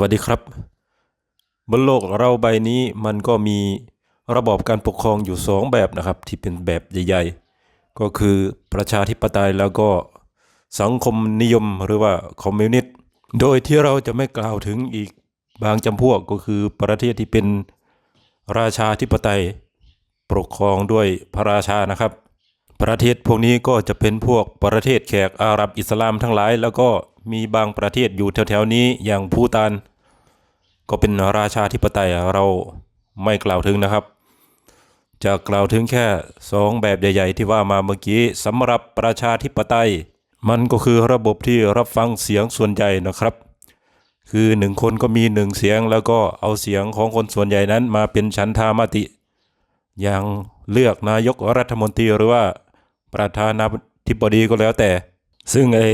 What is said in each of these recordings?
วัสดีครับ บนโลกเราใบนี้มันก็มีระบอบการปกครองอยู่สองแบบนะครับ ที่เป็นแบบใหญ่ ๆ ก็คือประชาธิปไตยแล้วก็สังคมนิยมหรือว่าคอมมิวนิสต์โดยที่เราจะไม่กล่าวถึงอีกบางจำพวกก็คือประเทศที่เป็นราชาธิปไตย ปกครองด้วยพระราชานะครับ ประเทศพวกนี้ก็จะเป็นพวกประเทศแขกอาหรับอิสลามทั้งหลาย แล้วก็มีบางประเทศอยู่แถวๆนี้อย่างภูตานก็เป็นราชาธิปไตยเราไม่กล่าวถึงนะครับ จะกล่าวถึงแค่สองแบบใหญ่ๆ ที่ว่ามาเมื่อกี้สำหรับประชาธิปไตย มันก็คือระบบที่รับฟังเสียงส่วนใหญ่นะครับ คือหนึ่งคนก็มีหนึ่งเสียงแล้วก็เอาเสียงของคนส่วนใหญ่นั้นมาเป็นฉันทามติ อย่างเลือกนายกรัฐมนตรีหรือว่า ประธานาธิบดีก็แล้วแต่ ซึ่งไอ้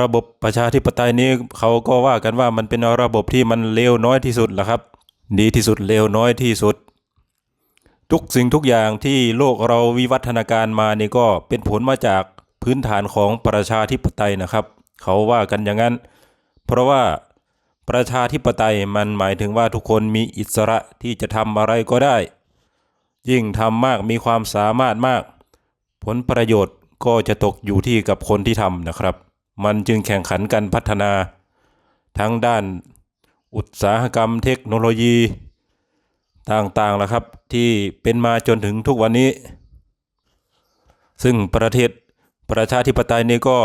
ระบบประชาธิปไตยนี้เขาก็ว่ากันว่ามันเป็นระบบที่มันเลวน้อยที่สุดแหละครับ ดีที่สุดเลวน้อยที่สุด ทุกสิ่งทุกอย่างที่โลกเราวิวัฒนาการมานี่ก็เป็นผลมาจากพื้นฐานของประชาธิปไตยนะครับ เขาว่ากันอย่างนั้น เพราะว่าประชาธิปไตยมันหมายถึงว่าทุกคนมีอิสระที่จะทำอะไรก็ได้ ยิ่งทำมากมีความสามารถมาก ผลประโยชน์ก็จะตกอยู่ที่กับคนที่ทำนะครับ มันจึงแข่งขันกันพัฒนา ทั้งด้านอุตสาหกรรมเทคโนโลยีต่างๆแล้วครับที่เป็นมาจนถึงทุกวันนี้ ซึ่งประเทศประชาธิปไตยนี่ก็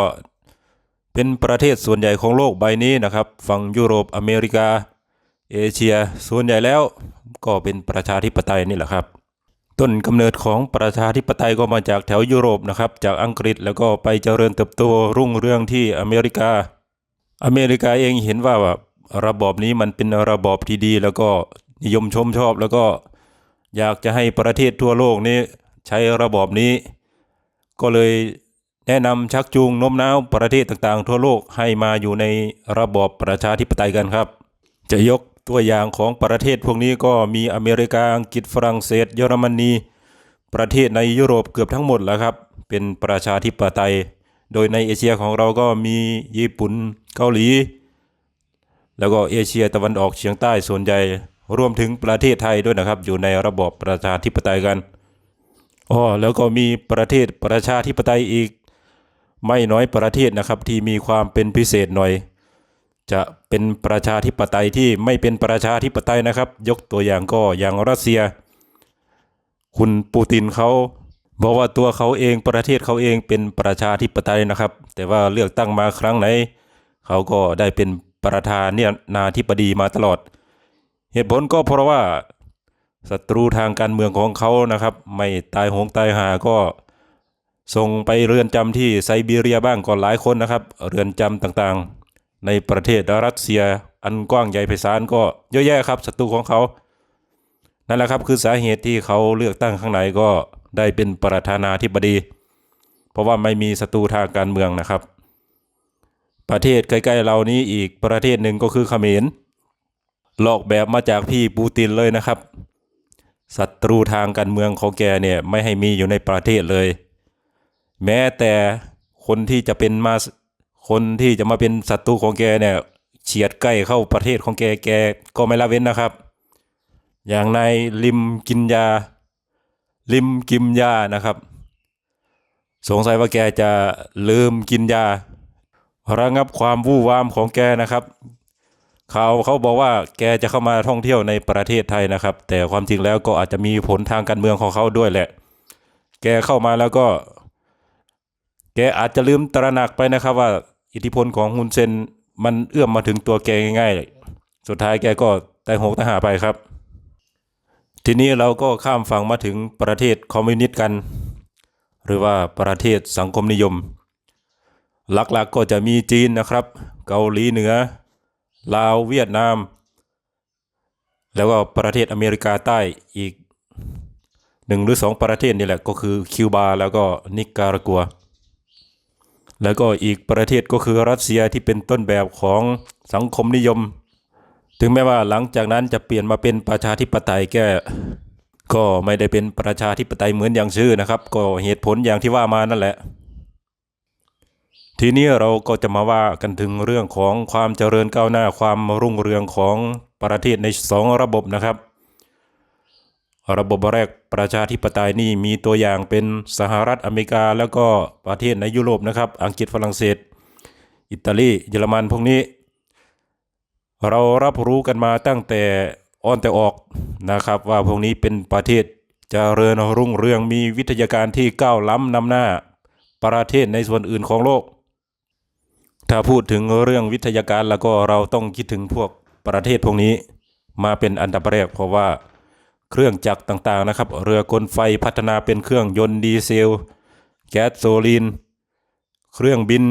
เป็นประเทศส่วนใหญ่ของโลกใบนี้นะครับ ฝั่งยุโรปอเมริกา เอเชียส่วนใหญ่แล้วก็เป็นประชาธิปไตยนี่แหละครับ ต้นกำเนิดของประชาธิปไตยก็มาจากแถวยุโรปนะครับ จากอังกฤษแล้วก็ไปเจริญเติบโตรุ่งเรืองที่อเมริกา อเมริกาเองเห็นว่าระบอบนี้มันเป็นระบอบที่ดี แล้วก็นิยมชมชอบแล้วก็อยากจะให้ประเทศทั่วโลกนี้ใช้ระบอบนี้ ก็เลยแนะนำชักจูงโน้มน้าวประเทศต่างๆ ทั่วโลกให้มาอยู่ในระบอบประชาธิปไตยกันครับ จะยก ตัวอย่างของประเทศพวกนี้ก็มีอเมริกาอังกฤษฝรั่งเศส เยอรมนี ประเทศในยุโรปเกือบทั้งหมดแล้วครับ เป็นประชาธิปไตย โดยในเอเชียของเราก็มีญี่ปุ่นเกาหลี แล้วก็เอเชียตะวันออกเฉียงใต้ส่วนใหญ่รวมถึงประเทศไทยด้วยนะครับ อยู่ในระบอบประชาธิปไตยกันอ๋อแล้วก็มีประเทศประชาธิปไตยอีก ไม่น้อยประเทศนะครับที่มีความเป็นพิเศษหน่อย จะเป็นประชาธิปไตยที่ไม่เป็นประชาธิปไตยนะครับ ยกตัวอย่างก็อย่างรัสเซีย คุณปูตินเขาบอกว่าตัวเขาเองประเทศเขาเองเป็นประชาธิปไตยนะครับ แต่ว่าเลือกตั้งมาครั้งไหนเขาก็ได้เป็นประธานเนี่ยนาธิบดีมาตลอด เหตุผลก็เพราะว่าศัตรูทางการเมืองของเขานะครับ ไม่ตายหงตายหาก็ส่งไปเรือนจำที่ไซบีเรียบ้างก็หลายคนนะครับ เรือนจำต่างๆ ในประเทศรัสเซียอันกว้างใหญ่ไพศาลก็เยอะแยะครับศัตรูของเขา นั่นแหละครับคือสาเหตุที่เขาเลือกตั้งข้างในก็ได้เป็นประธานาธิบดี เพราะว่าไม่มีศัตรูทางการเมืองนะครับ ประเทศใกล้ๆเรานี้อีกประเทศหนึ่งก็คือเขมรลอกแบบมาจากพี่ปูตินเลยนะครับศัตรูทางการเมืองของแกเนี่ยไม่ให้มีอยู่ในประเทศเลย แม้แต่คนที่จะเป็นมา คนที่จะมาเป็นศัตรูของแกเนี่ยเฉียดใกล้เข้าประเทศของแกแกก็ไม่ละเว้นนะครับ อย่างนายลิมกินยา ลิมกิมยานะครับ สงสัยว่าแกจะลืมกินยา ระงับความวู่วามของแกนะครับเขาเขาบอกว่าแกจะเข้ามาท่องเที่ยวในประเทศไทยนะครับ แต่ความจริงแล้วก็อาจจะมีผลทางการเมืองของเขาด้วยแหละ แกเข้ามาแล้วก็ แกอาจจะลืมตระหนักไปนะครับว่า อิทธิพลของฮุนเซนมันเอื้อมมาถึงตัวแกง่ายๆ สุดท้ายแกก็ตายหงตายหาไปครับ ทีนี้เราก็ข้ามฝั่งมาถึงประเทศคอมมิวนิสต์กัน หรือว่าประเทศสังคมนิยม หลักๆกก็จะมีจีนนะครับ เกาหลีเหนือ ลาวเวียดนาม แล้วก็ประเทศอเมริกาใต้อีกหนึ่งหรือสองประเทศนี่แหละก็คือคิวบาแล้วก็นิการากัว แล้วก็อีกประเทศก็คือรัสเซียที่เป็นต้นแบบของสังคมนิยม ถึงแม้ว่าหลังจากนั้นจะเปลี่ยนมาเป็นประชาธิปไตยแกก็ไม่ได้เป็นประชาธิปไตยเหมือนอย่างชื่อนะครับ ก็เหตุผลอย่างที่ว่ามานั่นแหละ ทีนี้เราก็จะมาว่ากันถึงเรื่องของความเจริญก้าวหน้าความรุ่งเรืองของประเทศในสองระบบนะครับ ระบบแรกประชาธิปไตยนี่มีตัวอย่างเป็นสหรัฐอเมริกา แล้วก็ประเทศในยุโรปนะครับ อังกฤษฝรั่งเศส อิตาลีเยอรมันพวกนี้ เรารับรู้กันมาตั้งแต่อ้อนแต่ออกนะครับ ว่าพวกนี้เป็นประเทศเจริญรุ่งเรืองมีวิทยาการที่ก้าวล้ำนำหน้าประเทศในส่วนอื่นของโลก ถ้าพูดถึงเรื่องวิทยาการแล้วก็เราต้องคิดถึงพวกประเทศพวกนี้มาเป็นอันดับแรกเพราะว่า เครื่องจักรต่างๆนะครับ เรือกลไฟพัฒนาเป็นเครื่องยนต์ดีเซล แก๊สโซลีน เครื่องบิน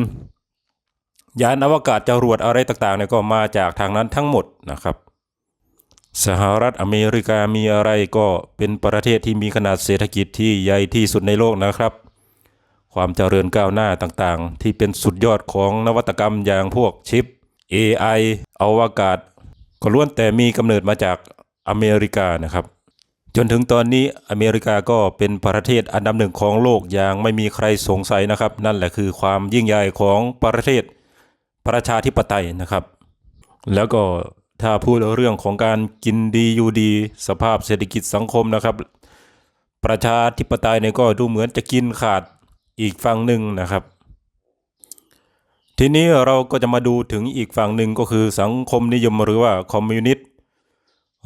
ยานอวกาศจรวดอะไรต่างๆเนี่ยก็มาจากทางนั้นทั้งหมดนะครับ สหรัฐอเมริกามีอะไรก็เป็นประเทศที่มีขนาดเศรษฐกิจที่ใหญ่ที่สุดในโลกนะครับ ความเจริญก้าวหน้าต่างๆ ที่เป็นสุดยอดของนวัตกรรมอย่างพวกชิป AI อวกาศ ก็ล้วนแต่มีกำเนิดมาจากอเมริกานะครับ จนถึงตอนนี้อเมริกาก็เป็นประเทศอันดับหนึ่งของโลกอย่างไม่มีใครสงสัยนะครับ นั่นแหละคือความยิ่งใหญ่ของประเทศประชาธิปไตยนะครับ แล้วก็ถ้าพูดเรื่องของการกินดีอยู่ดี สภาพเศรษฐกิจสังคมนะครับ ประชาธิปไตยเนี่ยก็ดูเหมือนจะกินขาดอีกฝั่งหนึ่งนะครับ ทีนี้เราก็จะมาดูถึงอีกฝั่งหนึ่งก็คือสังคมนิยมหรือว่าคอมมิวนิสต์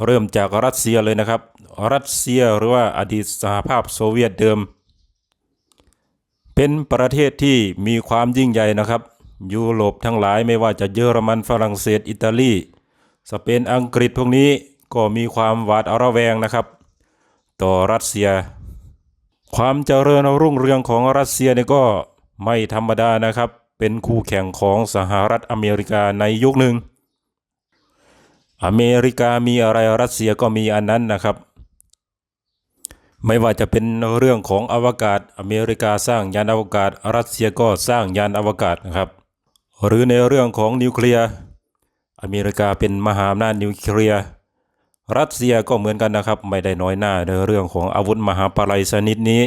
เริ่มจากรัสเซียเลยนะครับ รัสเซียหรือว่าอดีตสหภาพโซเวียตเดิม เป็นประเทศที่มีความยิ่งใหญ่นะครับ ยุโรปทั้งหลายไม่ว่าจะเยอรมันฝรั่งเศสอิตาลีสเปนอังกฤษพวกนี้ก็มีความหวาดระแวงนะครับ ต่อรัสเซีย ความเจริญรุ่งเรืองของรัสเซียเนี่ยก็ไม่ธรรมดานะครับ เป็นคู่แข่งของสหรัฐอเมริกาในยุคหนึ่ง อเมริกามีอะไรรัสเซียก็มีอันนั้นนะครับ ไม่ว่าจะเป็นเรื่องของอวกาศ อเมริกาสร้างยานอวกาศ รัสเซียก็สร้างยานอวกาศนะครับ หรือในเรื่องของนิวเคลียร์อเมริกาเป็นมหาอำนาจนิวเคลียร์รัสเซียก็เหมือนกันนะครับ ไม่ได้น้อยหน้าในเรื่องของอาวุธมหาปลัยชนิดนี้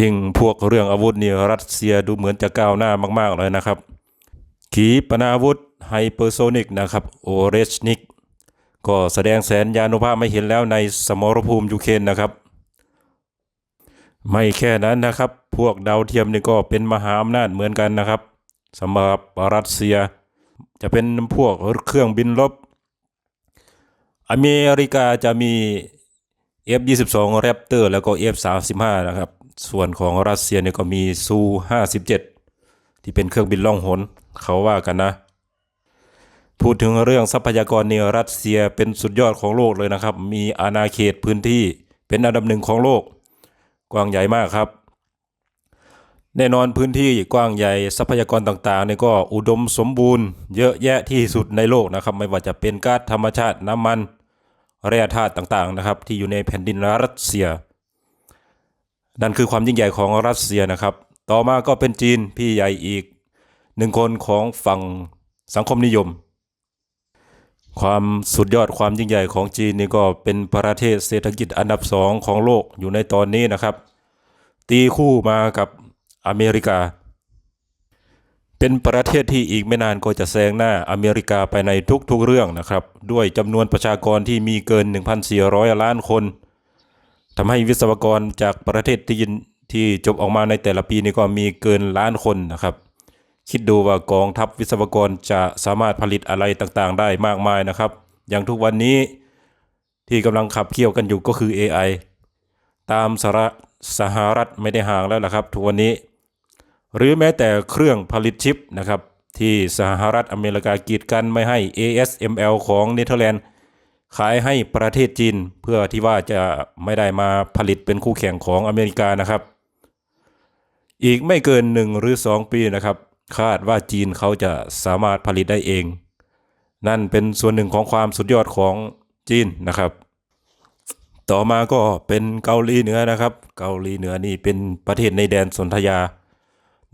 ยิ่งพวกเรื่องอาวุธนี่รัสเซียดูเหมือนจะก้าวหน้ามากๆเลยนะครับ ขีปนาวุธ ไฮเปอร์โซนิกนะครับโอเรชนิกก็แสดงแสนยานุภาพไม่เห็นแล้วในสมรภูมิยูเครนนะครับ ไม่แค่นั้นนะครับ พวกดาวเทียมนี่ก็เป็นมหาอำนาจเหมือนกันนะครับสำหรับรัสเซีย จะเป็นพวกเครื่องบินรบอเมริกาจะมี F22 Raptor แล้วก็ F35 นะครับ ส่วนของรัสเซียเนี่ยก็มีซู57ที่เป็นเครื่องบินล่องหนเขาว่ากันนะ พูดถึงเรื่องทรัพยากรเนี่ยรัสเซียเป็นสุดยอดของโลกเลยนะครับ มีอาณาเขตพื้นที่เป็นอันดับหนึ่งของโลก กว้างใหญ่มากครับ แน่นอนพื้นที่กว้างใหญ่ทรัพยากรต่างๆเนี่ยก็อุดมสมบูรณ์ เยอะแยะที่สุดในโลกนะครับ ไม่ว่าจะเป็นก๊าซธรรมชาติน้ำมันแร่ธาตุต่างๆนะครับ ที่อยู่ในแผ่นดินรัสเซีย นั่นคือความยิ่งใหญ่ของรัสเซียนะครับ ต่อมาก็เป็นจีนพี่ใหญ่อีกหนึ่งคนของฝั่งสังคมนิยม ความสุดยอดความยิ่งใหญ่ของจีนนี่ก็เป็นประเทศเศรษฐกิจอันดับสองของโลกอยู่ในตอนนี้นะครับ ตีคู่มากับอเมริกา เป็นประเทศที่อีกไม่นานก็จะแซงหน้าอเมริกาไปในทุกๆเรื่องนะครับ ด้วยจำนวนประชากรที่มีเกิน 1,400 ล้านคนทำให้วิศวกรจากประเทศที่ยินที่จบออกมาในแต่ละปีนี่ก็มีเกินล้านคนนะครับ คิดดูว่ากองทัพวิศวกรจะสามารถผลิตอะไรต่างๆ ได้มากมายนะครับ อย่างทุกวันนี้ที่กำลังขับเคี่ยวกันอยู่ก็คือ AI ตามสหรัฐสหรัฐไม่ได้ห่างแล้วล่ะครับทุกวันนี้ หรือแม้แต่เครื่องผลิตชิปนะครับ ที่สหรัฐอเมริกากีดกันไม่ให้ ASML ของเนเธอร์แลนด์ขายให้ประเทศจีน เพื่อที่ว่าจะไม่ได้มาผลิตเป็นคู่แข่งของอเมริกานะครับ อีกไม่เกินหนึ่งหรือสองปีนะครับ คาดว่าจีนเขาจะสามารถผลิตได้เอง นั่นเป็นส่วนหนึ่งของความสุดยอดของจีนนะครับ ต่อมาก็เป็นเกาหลีเหนือนะครับ เกาหลีเหนือนี่เป็นประเทศในแดนสนธยา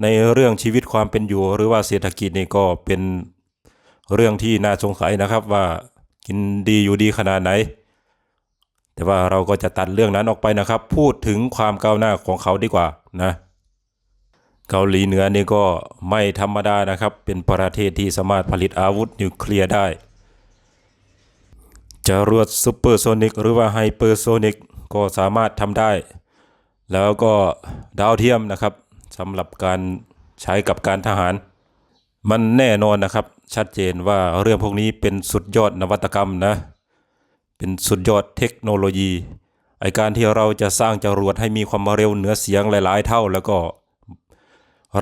ในเรื่องชีวิตความเป็นอยู่หรือว่าเศรษฐกิจนี่ก็เป็นเรื่องที่น่าสงสัยนะครับว่ากินดีอยู่ดีขนาดไหน แต่ว่าเราก็จะตัดเรื่องนั้นออกไปนะครับ พูดถึงความก้าวหน้าของเขาดีกว่านะ เกาหลีเหนือนี่ก็ไม่ธรรมดานะครับ เป็นประเทศที่สามารถผลิตอาวุธนิวเคลียร์ได้จรวดซูเปอร์โซนิกหรือว่าไฮเปอร์โซนิกก็สามารถทำได้ แล้วก็ดาวเทียมนะครับสำหรับการใช้กับการทหาร มันแน่นอนนะครับ ชัดเจนว่าเรื่องพวกนี้เป็นสุดยอดนวัตกรรมนะ เป็นสุดยอดเทคโนโลยีไอการที่เราจะสร้างจรวดให้มีความเร็วเหนือเสียงหลาย ๆ เท่าแล้วก็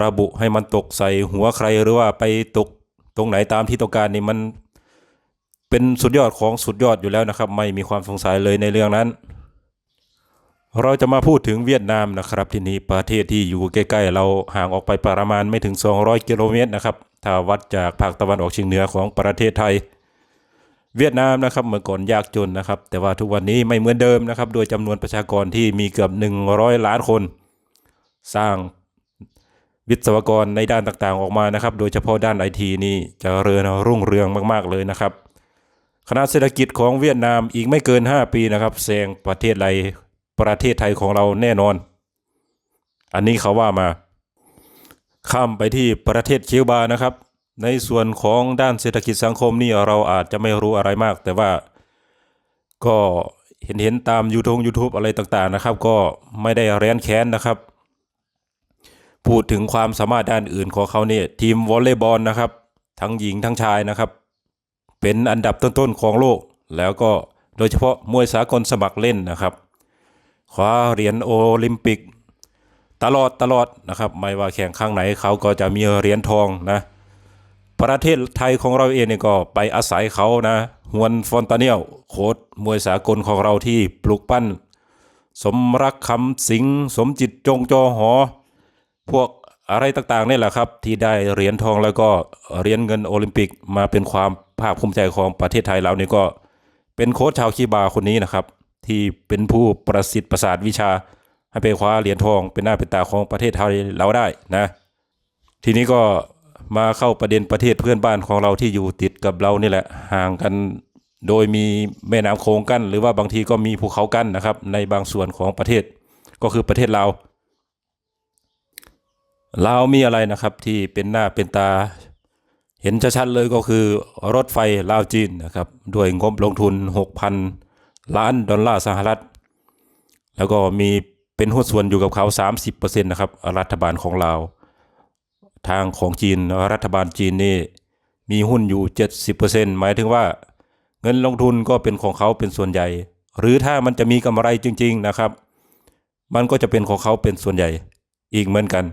ระบุให้มันตกใส่หัวใครหรือว่าไปตกตรงไหนตามที่ต้องการนี่มันเป็นสุดยอดของสุดยอดอยู่แล้วนะครับ ไม่มีความสงสัยเลยในเรื่องนั้น เราจะมาพูดถึงเวียดนามนะครับ ที่นี่ประเทศที่อยู่ใกล้ๆ เราห่างออกไปประมาณไม่ถึง 200 กิโลเมตรนะครับ ถ้าวัดจากภาคตะวันออกเฉียงเหนือของประเทศไทย เวียดนามนะครับเมื่อก่อนยากจนนะครับ แต่ว่าทุกวันนี้ไม่เหมือนเดิมนะครับ โดยจำนวนประชากรที่มีเกือบ 100 ล้านคน สร้าง วิศวกรในด้านต่างๆออกมานะครับ โดยเฉพาะด้านไอทีนี่จะเริญรุ่งเรืองมากๆเลยนะครับคณะเศรษฐกิจของเวียดนามอีกไม่เกิน 5 ปีนะครับแซงประเทศไรประเทศไทยของเราแน่นอน อันนี้เขาว่ามา ข้ามไปที่ประเทศคิวบานะครับ ในส่วนของด้านเศรษฐกิจสังคมนี่เราอาจจะไม่รู้อะไรมาก แต่ว่าก็เห็นเห็นๆตามยูทง YouTube อะไรต่างๆนะครับ ก็ไม่ได้แรนแค้นนะครับ พูดถึงความสามารถด้านอื่นของเขาเนี่ยทีมวอลเลย์บอลนะครับ ทั้งหญิงทั้งชายนะครับ เป็นอันดับต้นๆของโลก แล้วก็โดยเฉพาะมวยสากลสมัครเล่นนะครับคว้าเหรียญโอลิมปิก ตลอดตลอดนะครับ ไม่ว่าแข่งข้างไหนเขาก็จะมีเหรียญทองนะประเทศไทยของเราเองเนี่ยก็ไปอาศัยเขานะฮวนฟอนตาเนียลโค้ดมวยสากลของเราที่ปลุกปั้น สมรักคำสิง สมจิตจงจอหอ พวกอะไรต่างๆนี่แหละครับ ที่ได้เหรียญทองแล้วก็เหรียญเงินโอลิมปิกมาเป็นความภาคภูมิใจของประเทศไทยเรานี่ก็เป็นโค้ชชาวคีบาคนนี้นะครับ ที่เป็นผู้ประสิทธิ์ประสาทวิชา ให้ไปคว้าเหรียญทองเป็นหน้าเป็นตาของประเทศไทยเราได้นะ ทีนี้ก็มาเข้าประเด็นประเทศเพื่อนบ้านของเราที่อยู่ติดกับเรานี่แหละห่างกัน โดยมีแม่น้ำโขงกั้นหรือว่าบางทีก็มีภูเขากั้นนะครับ ในบางส่วนของประเทศก็คือประเทศลาว ลาวมีอะไรนะครับที่เป็นหน้าเป็นตา เห็นชัดๆเลยก็คือรถไฟลาวจีนนะครับด้วยงบลงทุน 6,000 ล้านดอลลาร์สหรัฐ แล้วก็มีเป็นหุ้นส่วนอยู่กับเขา 30%นะครับรัฐบาลของลาว ทางของจีนรัฐบาลจีนนี่มีหุ้นอยู่ 70%หมายถึงว่าเงินลงทุนก็เป็นของเขาเป็นส่วนใหญ่ หรือถ้ามันจะมีกำไรจริง ๆนะครับ มันก็จะเป็นของเขาเป็นส่วนใหญ่อีกเหมือนกัน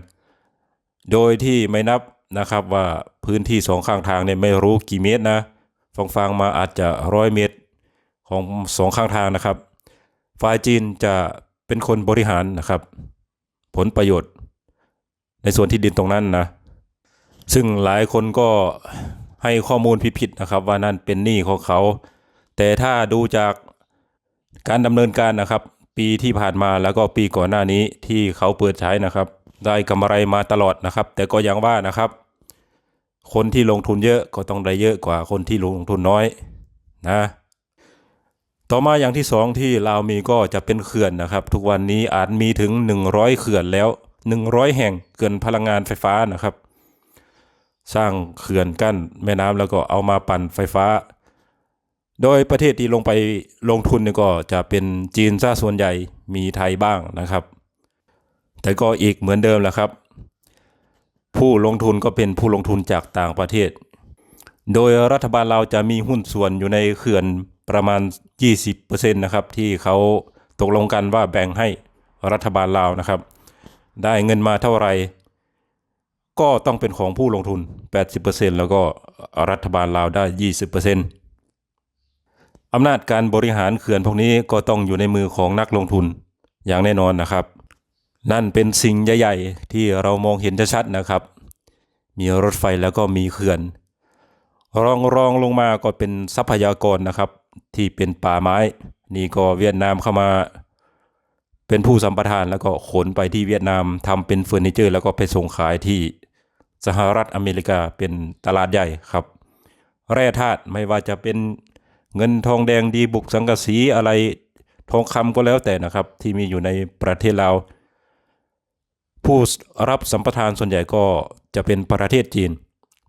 โดยที่ไม่นับนะครับว่าพื้นที่สองข้างทางเนี่ยไม่รู้กี่เมตรนะฟังฟังๆมาอาจจะร้อยเมตรของสองข้างทางนะครับ ฝ่ายจีนจะเป็นคนบริหารนะครับ ผลประโยชน์ ในส่วนที่ดินตรงนั้นนะ ซึ่งหลายคนก็ให้ข้อมูลผิดๆนะครับ ว่านั่นเป็นหนี้ของเขา แต่ถ้าดูจากการดำเนินการนะครับ ปีที่ผ่านมาแล้วก็ปีก่อนหน้านี้ที่เขาเปิดใช้นะครับ ได้กำไรมาตลอดนะครับ แต่ก็ยังว่านะครับ คนที่ลงทุนเยอะก็ต้องได้เยอะกว่าคนที่ลงทุนน้อยนะต่อมาอย่างที่สองที่ลาวมีก็จะเป็นเขื่อนนะครับ ทุกวันนี้อาจมีถึง 100 เขื่อนแล้ว 100 แห่งเขื่อนพลังงานไฟฟ้านะครับ สร้างเขื่อนกั้นแม่น้ำแล้วก็เอามาปั่นไฟฟ้า โดยประเทศที่ลงไปลงทุนนี่ก็จะเป็นจีนซะส่วนใหญ่มีไทยบ้างนะครับ แต่ก็อีกเหมือนเดิมแหละครับ ผู้ลงทุนก็เป็นผู้ลงทุนจากต่างประเทศ โดยรัฐบาลเราจะมีหุ้นส่วนอยู่ในเขื่อนประมาณ 20%นะครับที่เขาตกลงกันว่าแบ่งให้รัฐบาลลาวนะครับ ได้เงินมาเท่าไหร่ก็ต้องเป็นของผู้ลงทุน 80%แล้วก็รัฐบาลลาวได้ 20%อำนาจการบริหารเขื่อนพวกนี้ก็ต้องอยู่ในมือของนักลงทุนอย่างแน่นอนนะครับ นั่นเป็นสิ่งใหญ่ๆ ที่เรามองเห็นชัดๆนะครับ มีรถไฟแล้วก็มีเขื่อน รองรองลงมาก็เป็นทรัพยากรนะครับ ที่เป็นป่าไม้ นี่ก็เวียดนามเข้ามา เป็นผู้สัมปทานแล้วก็ขนไปที่เวียดนามทำเป็นเฟอร์นิเจอร์ แล้วก็ไปส่งขายที่สหรัฐอเมริกาเป็นตลาดใหญ่ครับ แร่ธาตุไม่ว่าจะเป็นเงินทองแดงดีบุกสังกะสีอะไรทองคำก็แล้วแต่นะครับ ที่มีอยู่ในประเทศเรา ผู้รับสัมปทานส่วนใหญ่ก็จะเป็นประเทศจีน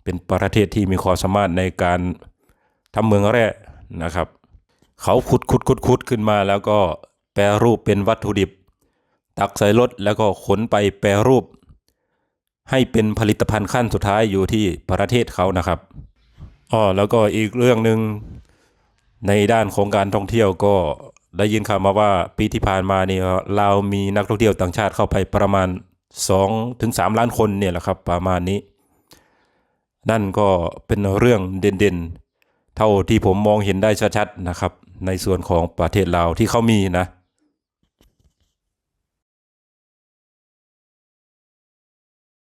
เป็นประเทศที่มีความสามารถในการทำเมืองแร่นะครับ เขาขุดขุดขุดขุดขึ้นมาแล้วก็แปรรูปเป็นวัตถุดิบ ตักใส่รถแล้วก็ขนไปแปรรูป ให้เป็นผลิตภัณฑ์ขั้นสุดท้ายอยู่ที่ประเทศเขานะครับอ๋อแล้วก็อีกเรื่องหนึ่งในด้านของการท่องเที่ยวก็ได้ยินข่าวมาว่าปีที่ผ่านมาเนี่ยลามีนักท่องเที่ยวต่างชาติเข้าไปประมาณ 2ถึง3ล้านคนเนี่ยแหละครับประมาณนี้ นั่นก็เป็นเรื่องเด่นๆ เท่าที่ผมมองเห็นได้ชัดๆนะครับ ในส่วนของประเทศลาวที่เขามีนะ